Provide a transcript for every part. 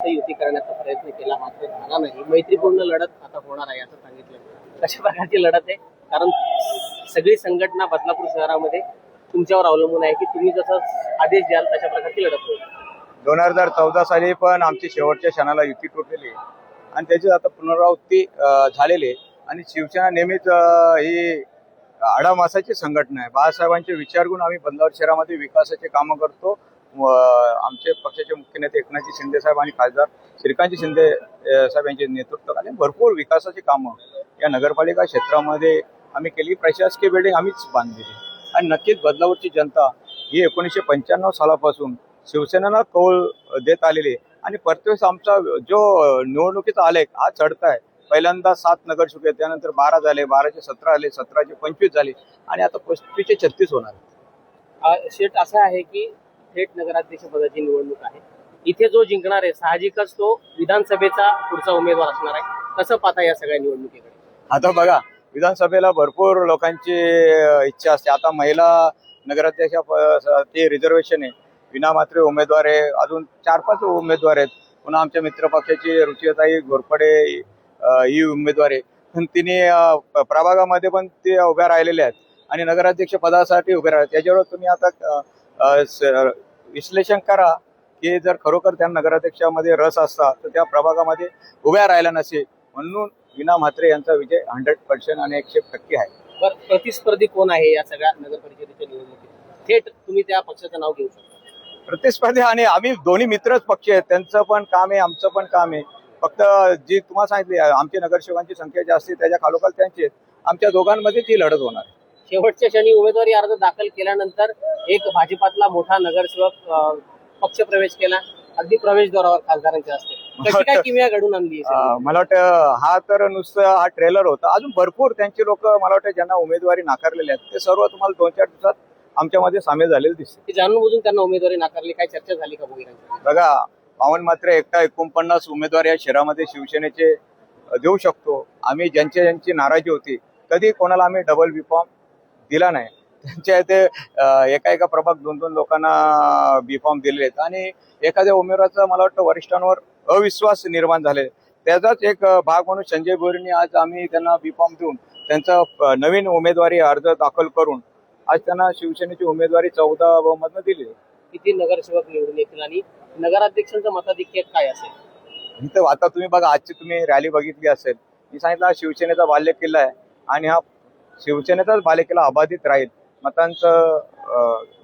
युती करण्याचा प्रयत्न केला मात्र झाला नाही. मैत्रीपूर्ण लढत आता होणार आहे असं सांगितलं. कशा प्रकारची लढत आहे? कारण सगळी संघटना बदलापूर शहरामध्ये तुमच्यावर अवलंबून आहे की तुम्ही जसं आदेश द्याल तशा प्रकारची लढत होईल. दोन हजार चौदा साली पण आमची शेवटच्या क्षणाला युती तुटलेली आणि त्याची आता पुनरावृत्ती झालेली आहे. आणि शिवसेना नेहमीच ही आडामासाची संघटना आहे. बाळासाहेबांचे विचार घेऊन आम्ही बंदावर शहरामध्ये विकासाचे कामं करतो. आमचे पक्षाचे मुख्य नेते एकनाथजी शिंदे साहेब आणि खासदार श्रीकांतजी शिंदे साहेब यांचे नेतृत्वाखाली भरपूर विकासाची कामं या नगरपालिका क्षेत्रामध्ये आम्ही केली. प्रशासकीय बिल्डिंग आम्हीच बांधलेली आणि नक्कीच बदलावरची जनता ही एकोणीसशे पंच्याण्णव सालापासून शिवसेनेला कौल देत आलेली आणि प्रत्येक आमचा जो निवडणुकीचा आलेख हा चढताय. पहिल्यांदा सात नगरसेवक त्यानंतर बारा झाले बाराचे सतरा आले सतराचे पंचवीस झाले आणि आता पस्तीसचे छत्तीस होणार शेट असं आहे की थेट नगराध्यक्ष पदाची निवडणूक आहे. इथे जो जिंकणार आहे साहजिकच तो विधानसभेचा पुढचा उमेदवार असणार आहे. कसं पाहता या सगळ्या निवडणुकीकडे? आता बघा विधानसभेला भरपूर लोकांची इच्छा असते. आता महिला नगराध्यक्ष ते रिझर्वेशन आहे. विनामात्र उमेदवार आहे. अजून चार पाच उमेदवार आहेत. पुन्हा आमच्या मित्र पक्षाची रुचिताई घोरपडे ही उमेदवार आहे. पण तिने प्रभागामध्ये पण ते उभ्या राहिलेल्या आहेत. आणि नगराध्यक्ष पदासाठी उभे राहिले त्याच्यावर तुम्ही आता विश्लेषण करा की जर खरोखर त्या नगराध्यक्षामध्ये रस असता तर त्या प्रभागामध्ये उभ्या राहिल्या नसे म्हणून विना म्हात्रे यांचा विजय हंड्रेड पर्सेंट आणि एकशे टक्के आहे. बरं प्रतिस्पर्धी कोण आहे या सगळ्या नगर परिषदेच्या निवडणुकीत? थेट तुम्ही त्या पक्षाचं नाव घेऊ शकता. प्रतिस्पर्धी आणि आम्ही दोन्ही मित्रच पक्ष आहेत. त्यांचं पण काम आहे आमचं पण काम आहे. फक्त जी तुम्हाला सांगितली आमची नगरसेवकांची संख्या जास्त आहे त्याच्या खालोखाल त्यांची आमच्या दोघांमध्ये ती लढत होणार आहे. शेवटच्या क्षणी उमेदवारी अर्ज दाखल केल्यानंतर एक भाजपातला मोठा नगरसेवक अ, पक्षप्रवेश केला. अगदी प्रवेशद्वारावर खासदारांच्या असते घडून आणली मला वाटतं हा तर नुसतं हा ट्रेलर होता. अजून भरपूर त्यांची लोक मला वाटतं ज्यांना उमेदवारी नाकारलेले आहेत ते सर्व तुम्हाला दोन चार दिवसात आमच्यामध्ये सामील झालेले दिसते. जाणून बुजून त्यांना उमेदवारी नाकारली. काय चर्चा झाली का भोईरांची बघा पावन मात्र एकटा एकोणपन्नास उमेदवार या शहरामध्ये शिवसेनेचे देऊ शकतो. आम्ही ज्यांची ज्यांची नाराजी होती कधी कोणाला आम्ही डबल बी फॉर्म दिला नाही. त्यांच्या इथे एका एका प्रभाग दोन दोन लोकांना बी फॉर्म दिलेले आहेत. आणि एखाद्या उमेदवाराचा मला वाटतं वरिष्ठांवर अविश्वास निर्माण झाले त्याचाच एक भाग म्हणून संजय बोरींनी आज आम्ही त्यांना बी फॉर्म देऊन त्यांचा नवीन उमेदवारी अर्ज दाखल करून आज त्यांना शिवसेनेची उमेदवारी चौदा मधनं दिली. किती नगरसेवक निवडून येतील आणि नगराध्यक्षांचं मताधिक्य काय असेल? इथं आता तुम्ही बघा आजची तुम्ही रॅली बघितली असेल. मी सांगितलं हा शिवसेनेचा बाल्य किल्ला आहे. आणि हा शिवसेनेचाच बाल्य अबाधित राहील. मतांचं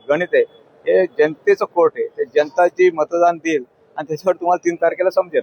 गणित आहे. हे जनतेचं कोर्ट आहे. ते जनता जी मतदान देईल आणि त्याच्यावर तुम्हाला तीन तारखेला समजेल.